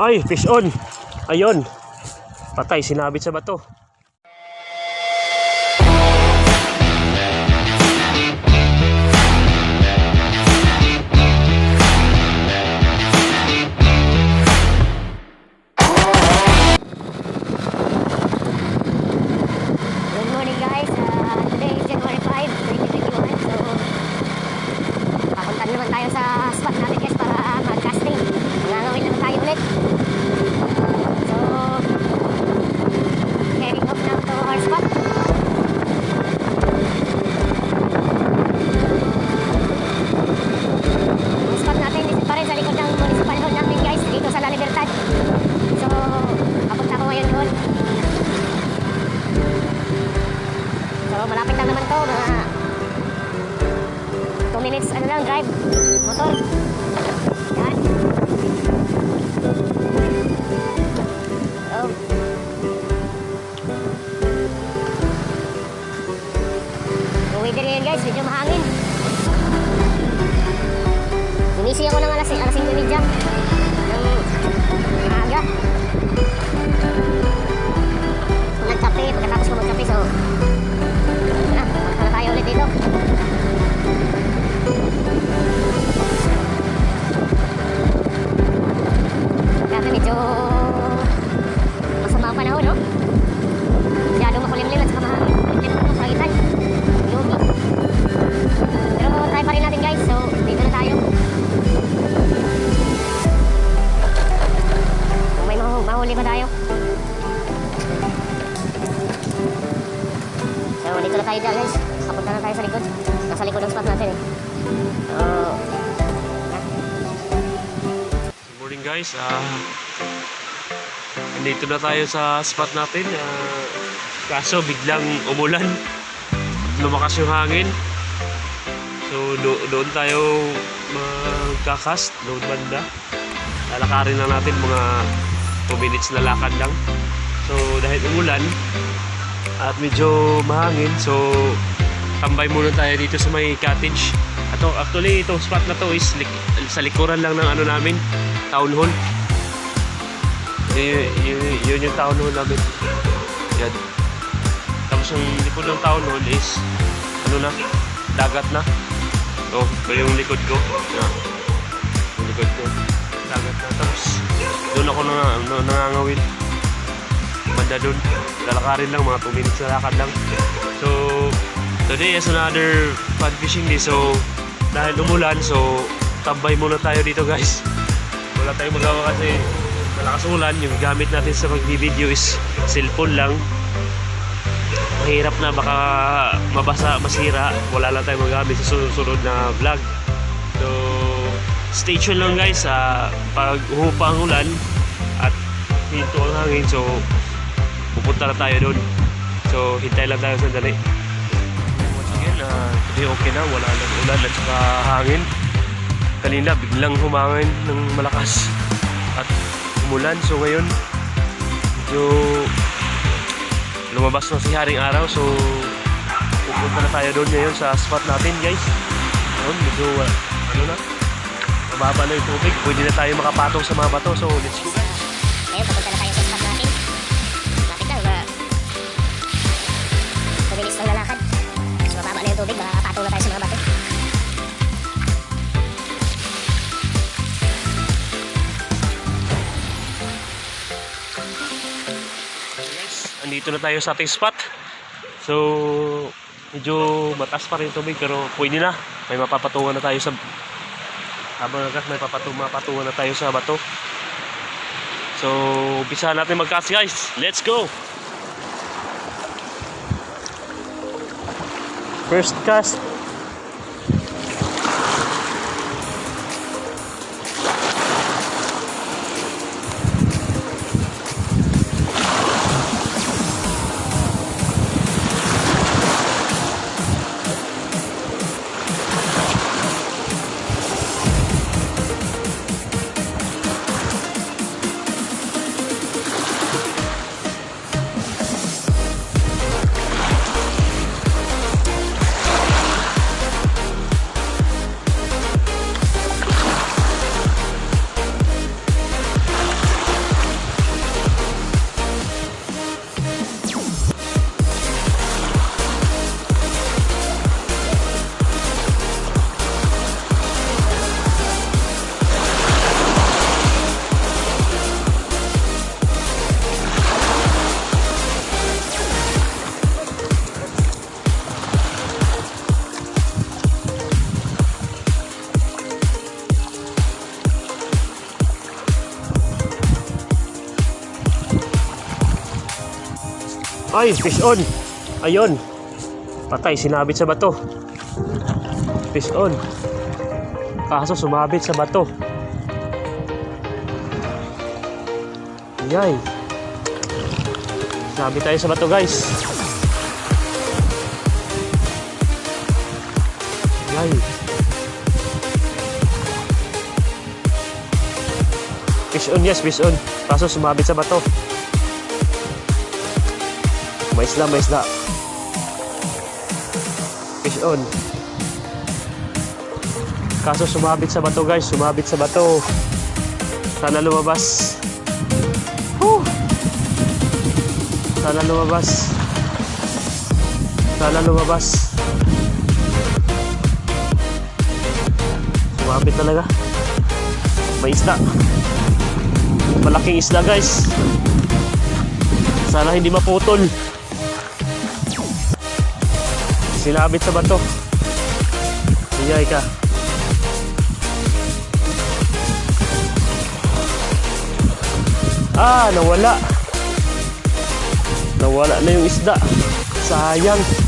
Ay, fish on. Ayun. Patay, sinabit sa bato. Ah, nandito na tayo sa spot natin. Ah, kaso biglang umulan. Lumakas yung hangin. So do- doon tayo magkakast. Doon banda. Lalakarin lang natin mga 2 minutes na lakad lang. So dahil umulan at medyo mahangin. So tambay muna tayo dito sa may cottage. Ato, actually, itong spot na to is lik- sa likuran lang ng ano namin, town hall. Yun, yun, yun yung town hall namin. Yan. Tapos yung likod ng town hall is, ano na, dagat na. Oh, ito yung likod ko. Yan. Yung likod ko. Dagat na. Tapos, doon ako na, na, nangangawin. Banda doon. Lalakarin lang, mga 2 minutes na lakad lang. So, today is another fun fishing day. So, dahil umulan, so tambay muna tayo dito guys. Wala tayong magawa kasi malakas ulan. Yung gamit natin sa mag-video is cellphone lang. Mahirap na baka mabasa, masira. Wala lang tayong magamit sa sunod-sunod na vlog. So, stay tuned lang guys sa pag hupa ang ulan at hinto ang hangin. So, pupunta na tayo doon. So, hintay lang tayo sandali. Once again, uh, today okay na. Wala nang ulan at saka hangin. Kanina, biglang humangin ng malakas umulan. So, ngayon, medyo lumabas na si Haring Araw. So, pupunta na tayo doon ngayon sa spot natin, guys. Ayun, medyo, uh, ano na, mababa na yung tubig. Pwede na tayo makapatong sa mga bato. So, let's go, guys. ngayon papunta na tayo sa spot natin. Lapit lang, ba? 2 minutes lang lalakad. So, mababa na yung tubig, makakapatong na tayo sa mga bato. Andito na tayo sa ating spot. So, medyo mataas pa rin tubig pero pwede na. May mapapatungan na tayo sa habang nagas may papatung, mapatungan na tayo sa bato. So, umpisa natin mag-cast guys. Let's go! First cast. Ay, fish on. Ayun. Patay, sinabit sa bato. Fish on. Kaso sumabit sa bato. Yay. Sabi tayo sa bato guys. Yay. Fish on, yes, fish on. Kaso sumabit sa bato. May isla, may isla. Fish on. Kaso sumabit sa bato guys, sumabit sa bato. Sana lumabas. Whew. Sana lumabas. Sana lumabas. Sumabit talaga. May isla. Malaking isla guys. Sana hindi maputol. Sinabit sa bato. Iyay ka. Ah, nawala. Nawala na yung isda. Sayang.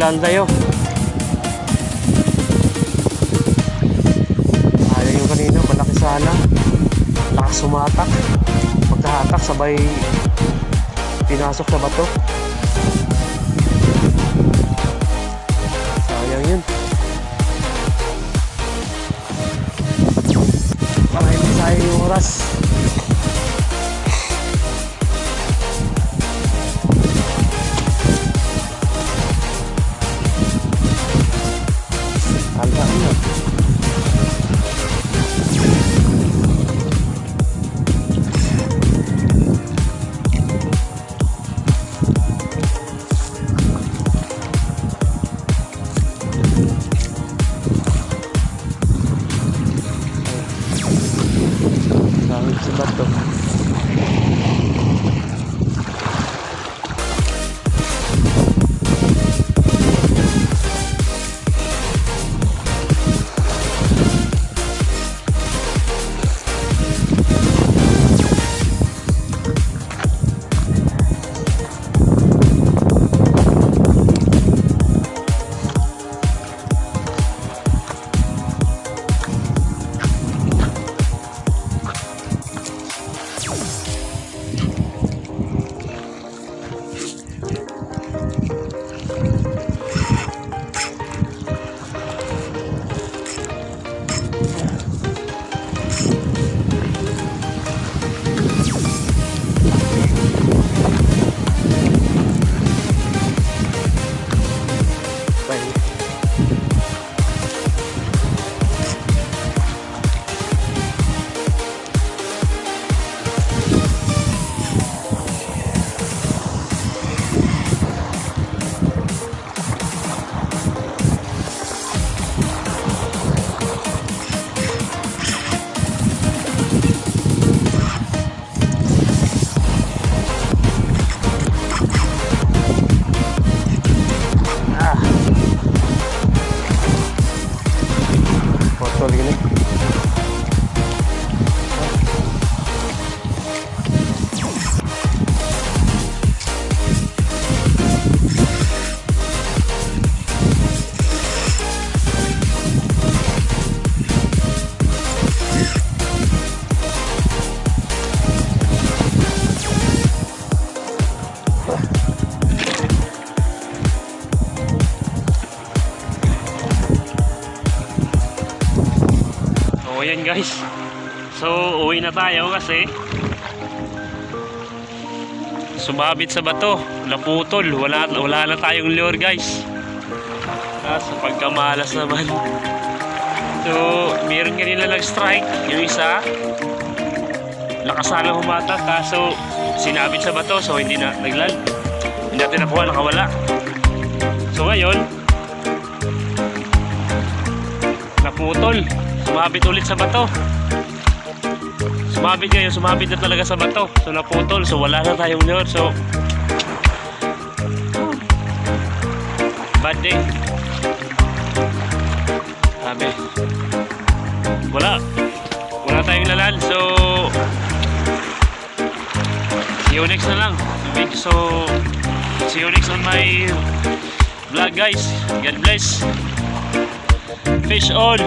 Makapaglaan tayo. Ayaw yung kanina, malaki sana. Lakas sumatak. Pagkahatak, sabay pinasok sa bato. Guys. So uwi na tayo kasi sumabit sa bato, naputol, wala wala na tayong lure guys. Ah, sa pagkamalas naman. So, meron kanila nag-strike, yung isa nakasala humata kaso sinabit sa bato so hindi na naglal. Hindi natin nakuha, nakawala. So ngayon, naputol. Sumabit ulit sa bato. Sumabit ngayon, sumabit na talaga sa bato. So naputol, so wala na tayong lure. So, bad day. Sabi. Wala. Wala tayong lalan. So, see you next na lang. So, see you next on my vlog guys. God bless. Fish on.